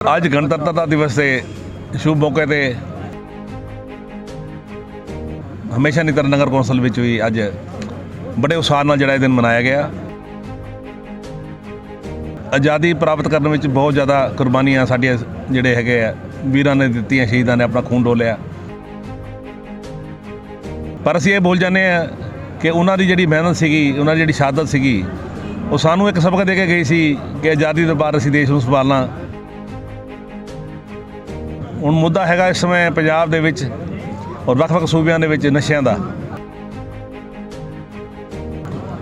ਅੱਜ ਗਣਤੰਤਰਤਾ ਦਿਵਸ ਦੇ ਸ਼ੁਭ ਮੌਕੇ ਤੇ ਹਮੇਸ਼ਾ ਨਿਤਰ ਨਗਰ ਕੌਂਸਲ ਵਿੱਚ ਵੀ ਅੱਜ ਬੜੇ ਉਤਸ਼ਾਹ ਨਾਲ ਜਿਹੜਾ ਇਹ ਦਿਨ ਮਨਾਇਆ ਗਿਆ। ਆਜ਼ਾਦੀ ਪ੍ਰਾਪਤ ਕਰਨ ਵਿੱਚ ਬਹੁਤ ਜ਼ਿਆਦਾ ਕੁਰਬਾਨੀਆਂ ਸਾਡੀਆਂ ਜਿਹੜੇ ਹੈਗੇ ਆ, ਵੀਰਾਂ ਨੇ ਦਿੱਤੀਆਂ, ਸ਼ਹੀਦਾਂ ਨੇ ਆਪਣਾ ਖੂਨ ਡੋਲਿਆ। ਪਰ ਅਸੀਂ ਇਹ ਬੋਲ ਜਾਂਦੇ ਆ ਕਿ ਉਹਨਾਂ ਦੀ ਜਿਹੜੀ ਮਿਹਨਤ ਸੀਗੀ, ਉਹਨਾਂ ਦੀ ਜਿਹੜੀ ਸ਼ਹਾਦਤ ਸੀਗੀ, ਉਹ ਸਾਨੂੰ ਇੱਕ ਸਬਕ ਦੇ ਕੇ ਗਈ ਸੀ ਕਿ ਆਜ਼ਾਦੀ ਤੋਂ ਬਾਅਦ ਅਸੀਂ ਦੇਸ਼ ਨੂੰ ਸੰਭਾਲਣਾ ਹੁਣ ਮੁੱਦਾ ਹੈਗਾ ਇਸ ਸਮੇਂ ਪੰਜਾਬ ਦੇ ਵਿੱਚ ਔਰ ਵੱਖ-ਵੱਖ ਸੂਬਿਆਂ ਦੇ ਵਿੱਚ ਨਸ਼ਿਆਂ ਦਾ।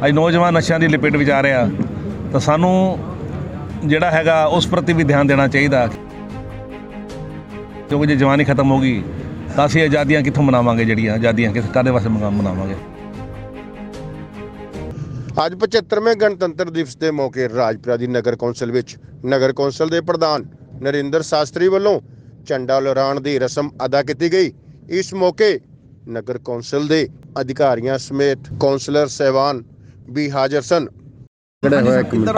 ਅੱਜ ਨੌਜਵਾਨ ਨਸ਼ਿਆਂ ਦੀ ਲਪੇਟ ਵਿੱਚ ਆ ਰਿਹਾ ਤਾਂ ਸਾਨੂੰ ਜਿਹੜਾ ਹੈਗਾ ਉਸ ਪ੍ਰਤੀ ਵੀ ਧਿਆਨ ਦੇਣਾ ਚਾਹੀਦਾ। ਕਿਉਂਕਿ ਜੇ ਜਵਾਨੀ ਖਤਮ ਹੋ ਗਈ, ਤਾਂ ਅਸੀਂ ਆਜ਼ਾਦੀਆਂ ਕਿੱਥੋਂ ਮਨਾਵਾਂਗੇ ਜਿਹੜੀਆਂ ਆਜ਼ਾਦੀਆਂ ਕਿਸ ਕਾਦੇ ਵਾਸਤੇ ਮਨਾਵਾਂਗੇ? ਅੱਜ 75ਵੇਂ ਗਣਤੰਤਰ ਦਿਵਸ ਦੇ ਮੌਕੇ ਰਾਜਪੁਰਾ ਦੀ ਨਗਰ ਕੌਂਸਲ ਵਿੱਚ ਨਗਰ ਕੌਂਸਲ ਦੇ ਪ੍ਰਧਾਨ ਨਰਿੰਦਰ ਸ਼ਾਸਤਰੀ ਵੱਲੋਂ ਝੰਡਾ ਲਹਿਰਾਉਣ ਦੀ ਰਸਮ ਅਦਾ ਕੀਤੀ ਗਈ। ਇਸ ਮੌਕੇ ਨਗਰ ਕੌਂਸਲ ਦੇ ਅਧਿਕਾਰੀਆਂ ਸਮੇਤ ਕੌਂਸਲਰ ਸਹਿਬਾਨ ਵੀ ਹਾਜ਼ਰ ਸਨ।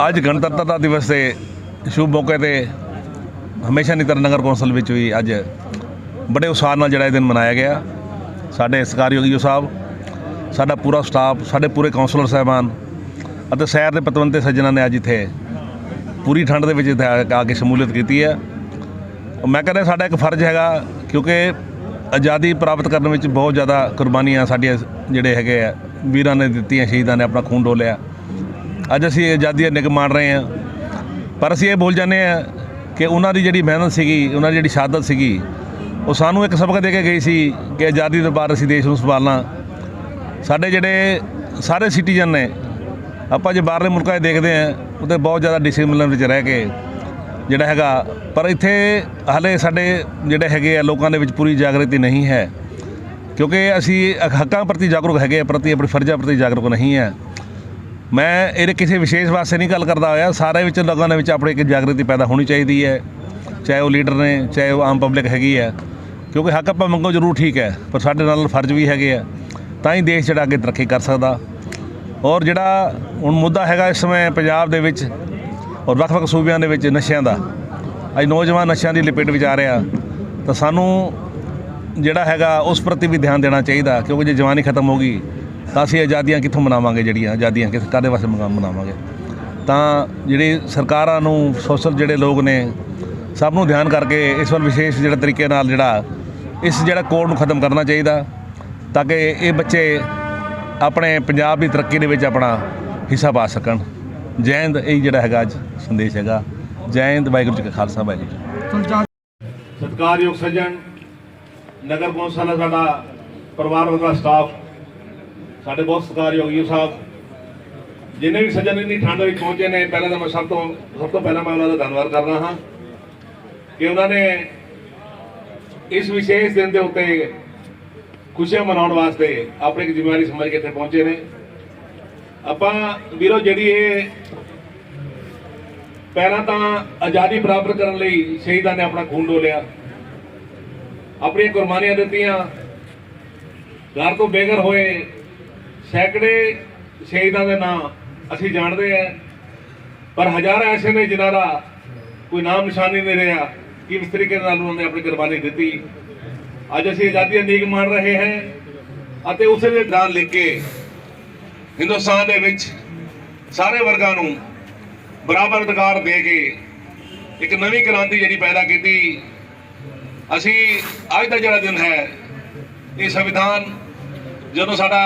ਅੱਜ ਗਣਤੰਤਰਤਾ ਦਿਵਸ ਦੇ ਸ਼ੁਭ ਮੌਕੇ ਤੇ ਹਮੇਸ਼ਾ ਨਿਤਰ ਨਗਰ ਕੌਂਸਲ ਵਿੱਚ ਵੀ ਅੱਜ ਬੜੇ ਉਤਸ਼ਾਹ ਨਾਲ ਜਿਹੜਾ ਇਹ ਦਿਨ ਮਨਾਇਆ ਗਿਆ। ਸਾਡੇ ਸਰਕਾਰੀ ਯੋਗੀ ਸਾਹਿਬ ਸਾਡਾ ਪੂਰਾ ਸਟਾਫ ਸਾਡੇ ਪੂਰੇ ਕੌਂਸਲਰ ਸਾਹਿਬਾਨ ਅਤੇ ਸ਼ਹਿਰ ਦੇ ਪਤਵੰਤੇ ਸੱਜਣਾਂ ਨੇ ਅੱਜ ਇੱਥੇ ਪੂਰੀ ਠੰਡ ਦੇ ਵਿੱਚ ਇੱਥੇ ਆ ਕੇ ਸ਼ਮੂਲੀਅਤ ਕੀਤੀ ਹੈ। ਮੈਂ ਕਹਿੰਦਾ ਸਾਡਾ ਇੱਕ ਫਰਜ਼ ਹੈਗਾ, ਕਿਉਂਕਿ ਆਜ਼ਾਦੀ ਪ੍ਰਾਪਤ ਕਰਨ ਵਿੱਚ ਬਹੁਤ ਜ਼ਿਆਦਾ ਕੁਰਬਾਨੀਆਂ ਸਾਡੀਆਂ ਜਿਹੜੇ ਹੈਗੇ ਆ, ਵੀਰਾਂ ਨੇ ਦਿੱਤੀਆਂ, ਸ਼ਹੀਦਾਂ ਨੇ ਆਪਣਾ ਖੂਨ ਡੋਲਿਆ। ਅੱਜ ਅਸੀਂ ਆਜ਼ਾਦੀ ਦਾ ਨਿੱਘ ਮਾਣ ਰਹੇ ਹਾਂ। ਪਰ ਅਸੀਂ ਇਹ ਬੋਲ ਜਾਂਦੇ ਹਾਂ ਕਿ ਉਹਨਾਂ ਦੀ ਜਿਹੜੀ ਮਿਹਨਤ ਸੀਗੀ, ਉਹਨਾਂ ਦੀ ਜਿਹੜੀ ਸ਼ਹਾਦਤ ਸੀਗੀ, ਉਹ ਸਾਨੂੰ ਇੱਕ ਸਬਕ ਦੇ ਕੇ ਗਈ ਸੀ ਕਿ ਆਜ਼ਾਦੀ ਤੋਂ ਬਾਅਦ ਅਸੀਂ ਦੇਸ਼ ਨੂੰ ਸੰਭਾਲਣਾ। ਸਾਡੇ ਜਿਹੜੇ ਸਾਰੇ ਸਿਟੀਜ਼ਨ ਨੇ, ਆਪਾਂ ਜੇ ਬਾਹਰਲੇ ਮੁਲਕਾਂ 'ਚ ਦੇਖਦੇ ਹਾਂ, ਉੱਥੇ ਬਹੁਤ ਜ਼ਿਆਦਾ ਡਿਸਿਪਲਿਨ ਵਿੱਚ ਰਹਿ ਕੇ ਜਿਹੜਾ ਹੈਗਾ, ਪਰ ਇੱਥੇ ਹਾਲੇ ਸਾਡੇ ਜਿਹੜੇ ਹੈਗੇ ਆ, ਲੋਕਾਂ ਦੇ ਵਿੱਚ ਪੂਰੀ ਜਾਗਰਤੀ ਨਹੀਂ ਹੈ। ਕਿਉਂਕਿ ਅਸੀਂ ਹੱਕਾਂ ਪ੍ਰਤੀ ਜਾਗਰੂਕ ਹੈਗੇ ਪ੍ਰਤੀ ਆਪਣੇ ਫਰਜ਼ਾਂ ਪ੍ਰਤੀ ਜਾਗਰੂਕ ਨਹੀਂ ਹੈ। ਮੈਂ ਇਹਦੇ ਕਿਸੇ ਵਿਸ਼ੇਸ਼ ਵਾਸਤੇ ਨਹੀਂ ਗੱਲ ਕਰਦਾ ਹੋਇਆ। ਸਾਰੇ ਵਿੱਚ ਲੋਕਾਂ ਦੇ ਵਿੱਚ ਆਪਣੇ ਇੱਕ ਜਾਗਰਤੀ ਪੈਦਾ ਹੋਣੀ ਚਾਹੀਦੀ ਹੈ। ਚਾਹੇ ਉਹ ਲੀਡਰ ਨੇ, ਚਾਹੇ ਉਹ ਆਮ ਪਬਲਿਕ ਹੈਗੀ ਹੈ। ਕਿਉਂਕਿ ਹੱਕ ਆਪਾਂ ਮੰਗੋ ਜ਼ਰੂਰ ਠੀਕ ਹੈ, ਪਰ ਸਾਡੇ ਨਾਲ ਫਰਜ਼ ਵੀ ਹੈਗੇ ਆ। ਤਾਂ ਹੀ ਦੇਸ਼ ਜਿਹੜਾ ਅੱਗੇ ਤਰੱਕੀ ਕਰ ਸਕਦਾ। ਔਰ ਜਿਹੜਾ ਹੁਣ ਮੁੱਦਾ ਹੈਗਾ ਇਸ ਸਮੇਂ ਪੰਜਾਬ ਦੇ ਵਿੱਚ ਔਰ ਵੱਖ-ਵੱਖ ਸੂਬਿਆਂ ਦੇ ਵਿੱਚ ਨਸ਼ਿਆਂ ਦਾ। ਅੱਜ ਨੌਜਵਾਨ ਨਸ਼ਿਆਂ ਦੀ ਲਪੇਟ ਵਿੱਚ ਆ ਰਿਹਾ ਤਾਂ ਸਾਨੂੰ ਜਿਹੜਾ ਹੈਗਾ, ਉਸ ਪ੍ਰਤੀ ਵੀ ਧਿਆਨ ਦੇਣਾ ਚਾਹੀਦਾ, ਕਿਉਂਕਿ ਜੇ ਜਵਾਨੀ ਖਤਮ ਹੋ ਗਈ, ਤਾਂ ਅਸੀਂ ਆਜ਼ਾਦੀਆਂ ਕਿੱਥੋਂ ਮਨਾਵਾਂਗੇ ਜਿਹੜੀਆਂ, ਆਜ਼ਾਦੀਆਂ ਕਿਸ ਕਾਦੇ ਵਾਸਤੇ ਮਨਾ- ਮਨਾਵਾਂਗੇ? ਤਾਂ ਜਿਹੜੀ ਸਰਕਾਰਾਂ ਨੂੰ, ਸੋਸ਼ਲ ਜਿਹੜੇ ਲੋਕ ਨੇ, ਸਭ ਨੂੰ ਧਿਆਨ ਕਰਕੇ ਇਸ ਵੱਲ ਵਿਸ਼ੇਸ਼ ਜਿਹੜਾ ਤਰੀਕੇ ਨਾਲ ਜਿਹੜਾ, ਇਸ ਜਿਹੜਾ ਕੋਡ ਨੂੰ ਖਤਮ ਕਰਨਾ ਚਾਹੀਦਾ, ਤਾਂ ਕਿ ਇਹ ਬੱਚੇ ਆਪਣੇ ਪੰਜਾਬ ਦੀ ਤਰੱਕੀ ਦੇ ਵਿੱਚ ਆਪਣਾ ਹਿੱਸਾ ਪਾ ਸਕਣ। ਜੈ ਹਿੰਦ ਇਹ ਜਿਹੜਾ ਹੈਗਾ ਅੱਜ ਸੰਦੇਸ਼ ਹੈਗਾ। ਜੈ ਹਿੰਦ ਵਾਹਿਗੁਰੂ ਜੀ ਕਾ ਖਾਲਸਾ ਵਾਹਿਗੁਰੂ ਜੀ। ਸਤਿਕਾਰਯੋਗ ਸੱਜਣ ਨਗਰ ਕੌਂਸਲ ਦਾ ਸਾਡਾ ਪਰਿਵਾਰ ਦਾ ਸਟਾਫ ਸਾਡੇ ਬਹੁਤ ਸਤਿਕਾਰਯੋਗ ਜੀ ਸਾਹਿਬ। ਜਿੰਨੇ ਵੀ ਸੱਜਣ ਇੰਨੀ ਠੰਡ ਵਿੱਚ ਪਹੁੰਚੇ ਨੇ ਪਹਿਲਾਂ ਤਾਂ ਮੈਂ ਸਭ ਤੋਂ ਸਭ ਤੋਂ ਪਹਿਲਾਂ ਮੈਂ ਉਹਨਾਂ ਦਾ ਧੰਨਵਾਦ ਕਰਦਾ ਹਾਂ ਕਿ ਉਹਨਾਂ ਨੇ ਇਸ ਵਿਸ਼ੇਸ਼ ਦਿਨ ਦੇ ਉੱਤੇ ਖੁਸ਼ੀਆਂ ਮਨਾਉਣ ਵਾਸਤੇ ਆਪਣੀ ਇੱਕ ਜ਼ਿੰਮੇਵਾਰੀ ਸਮਝ ਕੇ ਇੱਥੇ ਪਹੁੰਚੇ ਨੇ। ਆਪਾਂ ਵੀਰੋ ਜਿਹੜੀ ਇਹ ਪਹਿਲਾਂ ਤਾਂ ਆਜ਼ਾਦੀ ਪ੍ਰਾਪਤ ਕਰਨ ਲਈ ਸ਼ਹੀਦਾਂ ਨੇ ਆਪਣਾ ਖੂਨ ਡੋਲਿਆ। ਆਪਣੀਆਂ ਕੁਰਬਾਨੀਆਂ ਦਿੱਤੀਆਂ। ਘਰ ਤੋਂ ਬੇਘਰ ਹੋਏ ਸੈਂਕੜੇ ਸ਼ਹੀਦਾਂ ਦੇ ਨਾਂ ਅਸੀਂ ਜਾਣਦੇ ਹਾਂ। ਪਰ ਹਜ਼ਾਰ ਐਸੇ ਨੇ ਜਿਨ੍ਹਾਂ ਦਾ ਕੋਈ ਨਾਮ ਨਿਸ਼ਾਨੀ ਨਹੀਂ ਰਿਹਾ ਕਿ ਇਸ ਤਰੀਕੇ ਨਾਲ ਉਹਨਾਂ ਨੇ ਆਪਣੀ ਕੁਰਬਾਨੀ ਦਿੱਤੀ। ਅੱਜ ਅਸੀਂ ਆਜ਼ਾਦੀ ਦਾ ਨੀਕ ਮੰਨ ਰਹੇ ਹਾਂ ਅਤੇ ਉਸੇ ਦੇ ਨਾਂ ਲਿਖ ਕੇ ਹਿੰਦੁਸਤਾਨ ਦੇ ਵਿੱਚ ਸਾਰੇ ਵਰਗਾਂ ਨੂੰ ਬਰਾਬਰ ਅਧਿਕਾਰ ਦੇ ਕੇ ਇੱਕ ਨਵੀਂ ਕ੍ਰਾਂਤੀ ਜਿਹੜੀ ਪੈਦਾ ਕੀਤੀ, ਅਸੀਂ ਅੱਜ ਦਾ ਜਿਹੜਾ ਦਿਨ ਹੈ, ਇਹ ਸੰਵਿਧਾਨ ਜਦੋਂ ਸਾਡਾ